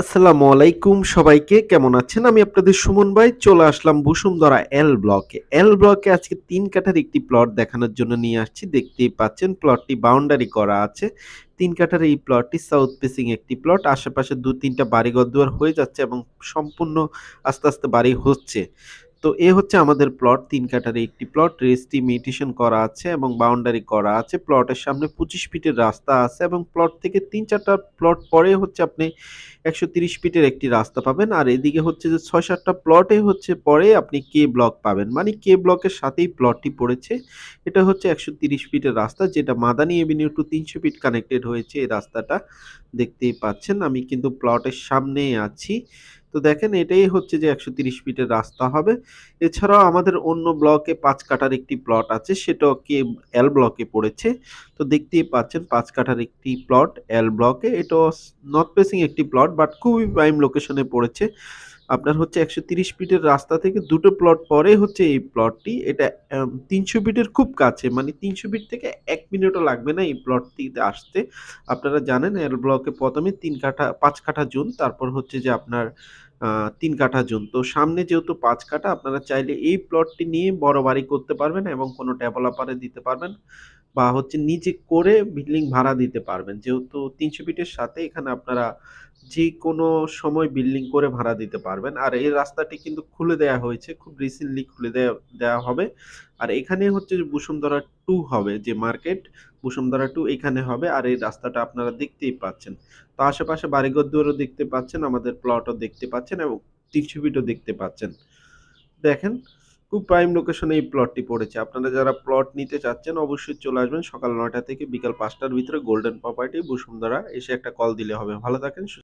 আসসালামু আলাইকুম সবাইকে, কেমন আছেন? আমি আপনাদের সুমন ভাই, চলে আসলাম বসুন্ধরা এল ব্লকে এল ব্লকে আজকে তিন কাঠার একটি প্লট দেখানোর জন্য নিয়ে আসছি। দেখতেই পাচ্ছেন প্লটটি বাউন্ডারি করা আছে। তিন কাঠার এই প্লটটি সাউথ ফেসিং একটি প্লট আশেপাশে দু তিনটা বাড়িঘর দুয়ার হয়ে যাচ্ছে এবং সম্পূর্ণ আস্তে আস্তে বাড়ি হচ্ছে। তো এ হচ্ছে আমাদের প্লট তিন কাঠার একটি প্লট রেস্টিমিটেশন করা আছে এবং বাউন্ডারি করা আছে। প্লটের সামনে পঁচিশ ফিটের রাস্তা আছে এবং প্লট থেকে তিন চারটা প্লট পরে হচ্ছে আপনি একশো তিরিশ ফিটের একটি রাস্তা পাবেন। আর এদিকে হচ্ছে যে ছয় সাতটা প্লটে হচ্ছে পরে আপনি কে ব্লক পাবেন। মানে কে ব্লকের সাথেই প্লটটি পড়েছে। এটা হচ্ছে একশো তিরিশ ফিটের রাস্তা যেটা মাদানি এভিনিউ টু তিনশো ফিট কানেক্টেড হয়েছে। এই রাস্তাটা দেখতেই পাচ্ছেন। আমি কিন্তু প্লটের সামনেই আছি। তো দেখেন এটাই হচ্ছে যে একশো তিরিশ ফিটের রাস্তা হবে। এছাড়াও আমাদের অন্য ব্লকে পাঁচ কাটার একটি প্লট আছে সেটা কি এল ব্লকে পড়েছে। তো দেখতেই পাচ্ছেন পাঁচ কাটার একটি প্লট এল ব্লকে এটাও নর্থ ফেসিং একটি প্লট বাট খুবই প্রাইম লোকেশনে পড়েছে। আপনার হচ্ছে একশো তিরিশ ফিটের রাস্তা থেকে দুটো প্লট পরে হচ্ছে এই প্লটটি এটা তিনশো ফিটের খুব কাছে মানে তিনশো ফিট থেকে এক মিনিটও লাগবে না এই প্লটটিতে আসতে। আপনারা জানেন এল ব্লকে প্রথমে তিন কাঠা, পাঁচ কাঠা জুন, তারপর হচ্ছে যে আপনার তিন কাঠা জুন। তো সামনে যেহেতু পাঁচ কাঠা, আপনারা চাইলে এই প্লটটি নিয়ে বড় বাড়ি করতে পারবেন এবং কোনো ডেভেলপারে দিতে পারবেন বা হচ্ছে নিজে করে বিল্ডিং ভাড়া দিতে পারবেন। যেহেতু তিনশো ফিটের সাথে এখানে আপনারা যে কোনো সময় বিল্ডিং করে ভাড়া দিতে পারবেন। আর এই রাস্তাটি কিন্তু খুলে দেওয়া হয়েছে, খুব রিসেন্টলি খুলে দেওয়া দেওয়া হবে। আর এখানে হচ্ছে বসুন্ধরা টু হবে যে মার্কেট বসুন্ধরা টু এখানে হবে আর এই রাস্তাটা আপনারা দেখতেই পাচ্ছেন। তো আশেপাশে বাড়িঘর দুয়ারও দেখতে পাচ্ছেন, আমাদের প্লটও দেখতে পাচ্ছেন এবং ফিটও দেখতে পাচ্ছেন। দেখেন, খুব প্রাইম লোকেশনে এই প্লটটি পড়েছে। আপনারা যারা প্লট নিতে চাচ্ছেন অবশ্যই চলে আসবেন সকাল নয়টা থেকে বিকাল পাঁচটার ভিতরে গোল্ডেন প্রপার্টি বসুন্ধরা, এসে একটা কল দিলে হবে। ভালো থাকেন